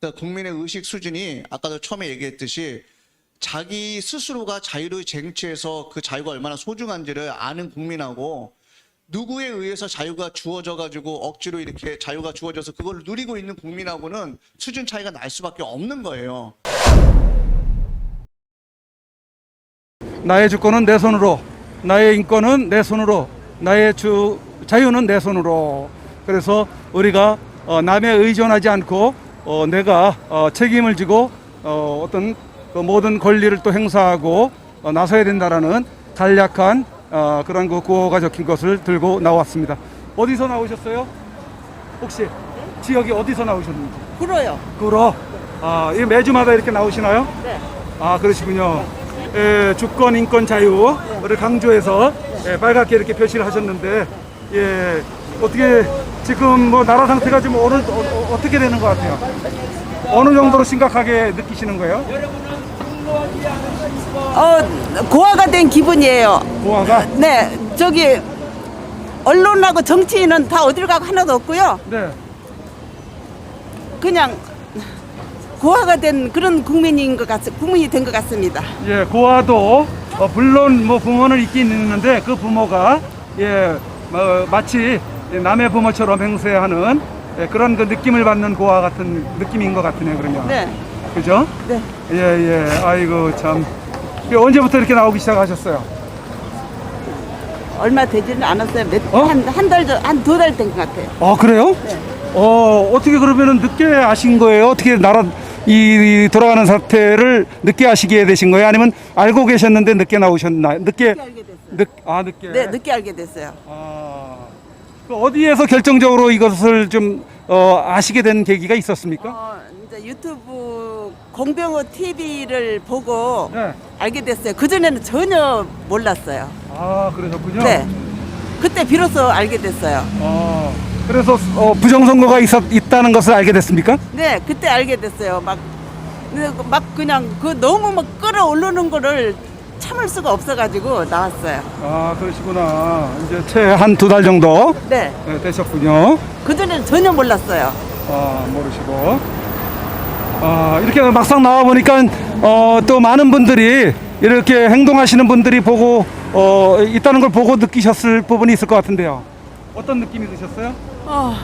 그러니까 국민의 의식 수준이 아까도 처음에 얘기했듯이 자기 스스로가 자유를 쟁취해서 그 자유가 얼마나 소중한지를 아는 국민하고 누구에 의해서 자유가 주어져 가지고 억지로 이렇게 자유가 주어져서 그걸 누리고 있는 국민하고는 수준 차이가 날 수밖에 없는 거예요. 나의 주권은 내 손으로, 나의 인권은 내 손으로, 나의 주, 자유는 내 손으로. 그래서 우리가 어, 남에 의존하지 않고 어, 내가 어, 책임을 지고 어, 어떤 그 모든 권리를 또 행사하고 어, 나서야 된다라는 간략한 어, 그런 그 구호가 적힌 것을 들고 나왔습니다. 어디서 나오셨어요? 혹시 지역이 어디서 나오셨는지? 불어요. 구로. 아, 이 매주마다 이렇게 나오시나요? 네. 아 그러시군요. 예, 주권, 인권, 자유를 강조해서 예, 빨갛게 이렇게 표시를 하셨는데 예, 어떻게 지금 뭐 나라 상태가 지금 어느 어, 어, 떻게 되는 것 같아요? 어느 정도로 심각하게 느끼시는 거예요? 어, 고아가 된 기분이에요. 보아가 네, 저기 언론하고 정치인은 다 어디로 가고 하나도 없고요. 네. 그냥 고아가 된 그런 국민인 것 같, 국민이 된 것 같습니다. 예, 고아도 어, 물론 뭐 부모는 있긴 있는데 그 부모가 예, 뭐, 마치 남의 부모처럼 행세하는 예, 그런 그 느낌을 받는 고아 같은 느낌인 것 같으네요, 그러면. 네, 그죠? 네. 예, 예. 아이고, 참. 언제부터 이렇게 나오기 시작하셨어요? 얼마 되지는 않았어요. 몇, 어? 한, 한 달, 한 두 달 된 것 같아요. 아, 그래요? 네. 어, 어떻게 그러면은 늦게 아신 거예요? 어떻게 나라, 이, 이 돌아가는 사태를 늦게 아시게 되신 거예요? 아니면 알고 계셨는데 늦게 나오셨나요? 늦게, 늦게 알게 됐어요. 늦, 아, 늦게? 네, 늦게 알게 됐어요. 아, 그 어디에서 결정적으로 이것을 좀, 어, 아시게 된 계기가 있었습니까? 어, 이제 유튜브 공병호 TV를 보고 네. 알게 됐어요. 그 전에는 전혀 몰랐어요. 아, 그러셨군요. 네. 그때 비로소 알게 됐어요. 어, 그래서 어, 부정선거가 있었, 있다는 것을 알게 됐습니까? 네, 그때 알게 됐어요. 막, 근데 그막 그냥 그 너무 막 끌어오르는 거를 참을 수가 없어가지고 나왔어요. 아 그러시구나. 이제 채 한 두 달 정도? 네, 네, 되셨군요. 그전에는 전혀 몰랐어요. 아 모르시고. 아 이렇게 막상 나와 보니까 어, 또 많은 분들이 이렇게 행동하시는 분들이 보고 어, 있다는 걸 보고 느끼셨을 부분이 있을 것 같은데요. 어떤 느낌이 드셨어요? 어,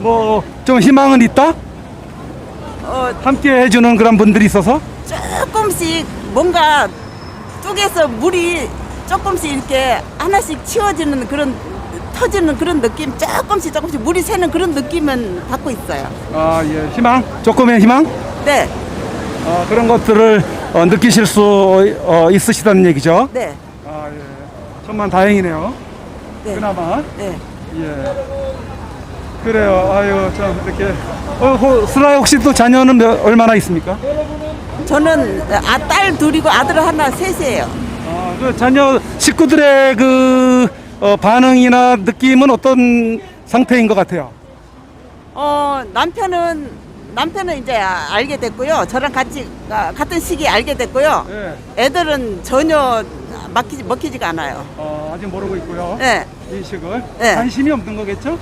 뭐 좀 희망은 있다? 어, 함께 해주는 그런 분들이 있어서? 조금씩 뭔가 뚝에서 물이 조금씩 이렇게 하나씩 치워지는 그런 터지는 그런 느낌 조금씩 조금씩 물이 새는 그런 느낌은 받고 있어요. 아 예 희망 조금의 희망 네, 어, 그런 것들을 어, 느끼실 수 어, 있으시다는 얘기죠 네, 아, 예. 천만 다행이네요. 네, 그나마. 네. 예. 그래요. 아유, 참, 이렇게. 어, 호, 슬라이 혹시 또 자녀는 몇, 얼마나 있습니까? 저는 아, 딸 둘이고 아들 하나 셋이에요. 아, 그 자녀 식구들의 그 어, 반응이나 느낌은 어떤 상태인 것 같아요? 어 남편은 남편은 이제 아- 알게 됐고요. 저랑 같이 아, 같은 시기에 알게 됐고요. 예. 애들은 전혀 막히지 먹히지가 않아요. 어, 아직 모르고 있고요. 네, 인식을. 네. 관심이 없는 거겠죠?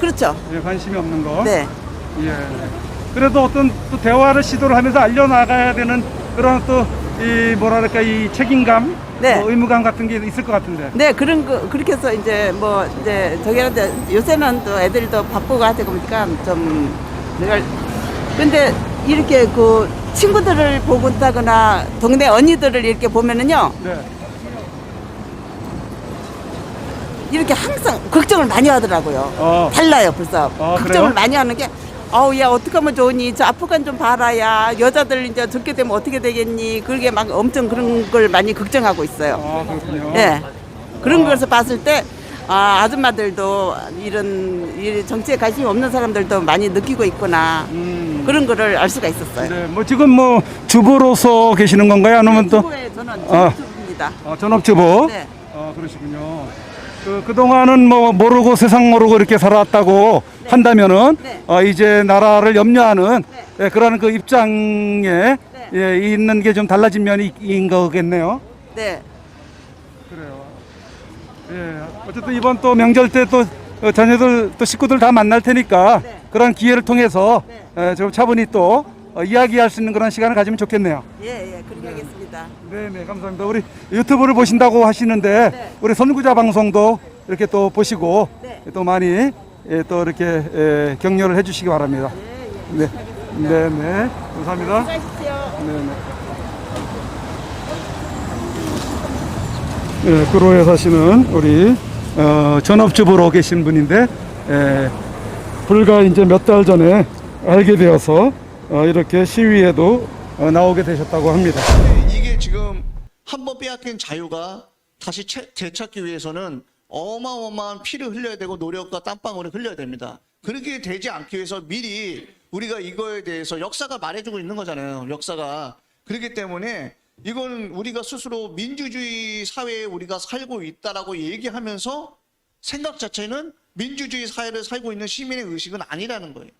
그렇죠. 예, 관심이 없는 거. 네, 예. 그래도 어떤 또 대화를 시도를 하면서 알려나가야 되는 그런 또 이 뭐랄까 이 책임감, 네. 뭐 의무감 같은 게 있을 것 같은데. 네 그런 거 그렇게 해서 이제 뭐 이제 저기한테 요새는 또 애들도 바쁘고 하다 보니까 좀 내가 근데 이렇게 그 친구들을 보고 있다거나 동네 언니들을 이렇게 보면은요 네. 이렇게 항상 걱정을 많이 하더라고요. 어. 달라요 벌써 아, 걱정을 그래요? 많이 하는 게 아우 야 어떡하면 좋으니 저 아프간 좀 봐라야 여자들 이제 적게 되면 어떻게 되겠니 그게 막 엄청 그런 걸 많이 걱정하고 있어요 아 그렇군요. 예 그런 것을 봤을 때 아, 아줌마들도 이런 이 정치에 관심이 없는 사람들도 많이 느끼고 있구나 음. 그런 거를 알 수가 있었어요 네, 뭐 지금 뭐 주부로서 계시는 건가요? 아니면 또 주부에 저는 아. 주부입니다 어, 전업주부? 네. 아 그러시군요. 그 그동안은 뭐 모르고 세상 모르고 이렇게 살아왔다고 한다면은 네. 어, 이제 나라를 염려하는 예, 그런 그 입장에 예, 있는 게 좀 달라진 면이 인 거겠네요. 네. 그래요. 예, 어쨌든 이번 또 명절 때 또 자녀들 또 식구들 다 만날 테니까 네. 그런 기회를 통해서 예, 좀 차분히 또 어, 이야기할 수 있는 그런 시간을 가지면 좋겠네요. 예, 예, 그렇게 하겠습니다. 네, 네, 감사합니다. 우리 유튜브를 보신다고 하시는데 네. 우리 선구자 방송도 이렇게 또 보시고 네. 또 많이 예, 또 이렇게 예, 격려를 해주시기 바랍니다. 예, 예. 네, 네, 네, 감사합니다. 수고하십시오. 네, 네. 네, 구로에 사시는 우리 어, 전업주부로 계신 분인데 에, 불과 이제 몇 달 전에 알게 되어서 어, 이렇게 시위에도 어, 나오게 되셨다고 합니다. 근데 이게 지금 한 번 빼앗긴 자유가 다시 채- 되찾기 위해서는 어마어마한 피를 흘려야 되고 노력과 땀방울을 흘려야 됩니다. 그렇게 되지 않기 위해서 미리 우리가 이거에 대해서 역사가 말해주고 있는 거잖아요. 역사가. 그렇기 때문에 이거는 우리가 스스로 민주주의 사회에 우리가 살고 있다라고 얘기하면서 생각 자체는 민주주의 사회를 살고 있는 시민의 의식은 아니라는 거예요.